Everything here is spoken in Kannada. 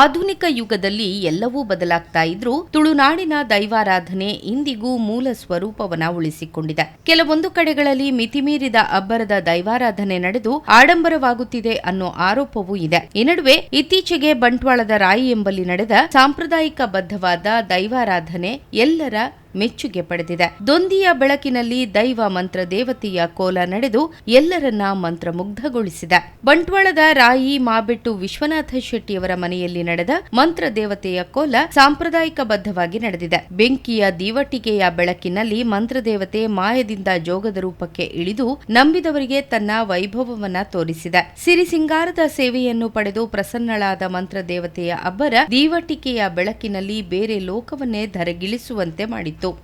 ಆಧುನಿಕ ಯುಗದಲ್ಲಿ ಎಲ್ಲವೂ ಬದಲಾಗ್ತಾ ಇದ್ರೂ ತುಳುನಾಡಿನ ದೈವಾರಾಧನೆ ಇಂದಿಗೂ ಮೂಲ ಸ್ವರೂಪವನ್ನ ಉಳಿಸಿಕೊಂಡಿದೆ. ಕೆಲವೊಂದು ಕಡೆಗಳಲ್ಲಿ ಮಿತಿಮೀರಿದ ಅಬ್ಬರದ ದೈವಾರಾಧನೆ ನಡೆದು ಆಡಂಬರವಾಗುತ್ತಿದೆ ಅನ್ನೋ ಆರೋಪವೂ ಇದೆ. ಈ ನಡುವೆ ಇತ್ತೀಚೆಗೆ ಬಂಟ್ವಾಳದ ರಾಯಿ ಎಂಬಲ್ಲಿ ನಡೆದ ಸಾಂಪ್ರದಾಯಿಕ ಬದ್ಧವಾದ ದೈವಾರಾಧನೆ ಎಲ್ಲರ ಮೆಚ್ಚುಗೆ ಪಡೆದಿದೆ. ದೊಂದಿಯ ಬೆಳಕಿನಲ್ಲಿ ದೈವ ಮಂತ್ರ ದೇವತೆಯ ಕೋಲ ನಡೆದು ಎಲ್ಲರನ್ನ ಮಂತ್ರಮುಗ್ಧಗೊಳಿಸಿದೆ. ಬಂಟ್ವಾಳದ ರಾಯಿ ಮಾಬೆಟ್ಟು ವಿಶ್ವನಾಥ ಶೆಟ್ಟಿಯವರ ಮನೆಯಲ್ಲಿ ನಡೆದ ಮಂತ್ರ ದೇವತೆಯ ಕೋಲ ಸಾಂಪ್ರದಾಯಿಕ ಬದ್ಧವಾಗಿ ನಡೆದಿದೆ. ಬೆಂಕಿಯ ದೀವಟಿಕೆಯ ಬೆಳಕಿನಲ್ಲಿ ಮಂತ್ರದೇವತೆ ಮಾಯದಿಂದ ಜೋಗದ ರೂಪಕ್ಕೆ ಇಳಿದು ನಂಬಿದವರಿಗೆ ತನ್ನ ವೈಭವವನ್ನ ತೋರಿಸಿದೆ. ಸಿರಿ ಸಿಂಗಾರದ ಸೇವೆಯನ್ನು ಪಡೆದು ಪ್ರಸನ್ನಳಾದ ಮಂತ್ರದೇವತೆಯ ಅಬ್ಬರ ದೀವಟಿಕೆಯ ಬೆಳಕಿನಲ್ಲಿ ಬೇರೆ ಲೋಕವನ್ನೇ ಧರೆಗಿಳಿಸುವಂತೆ 뚝